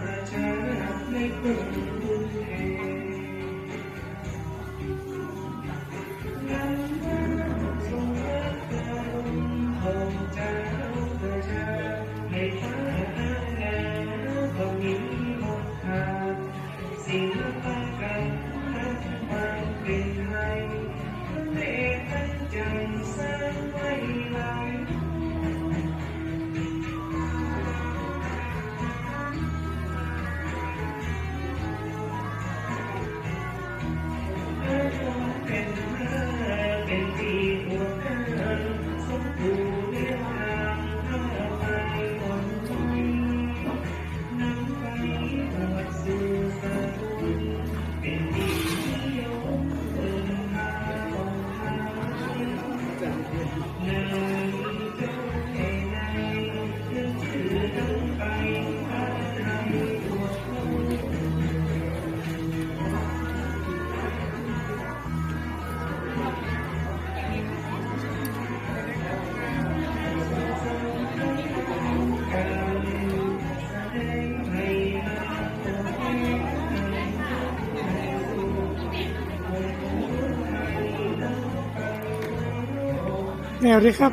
ประชารัฐได้เปิดบุญแห่งนั้นทรงรักเราคงจะประชาให้ฟ้า แนวดีครับ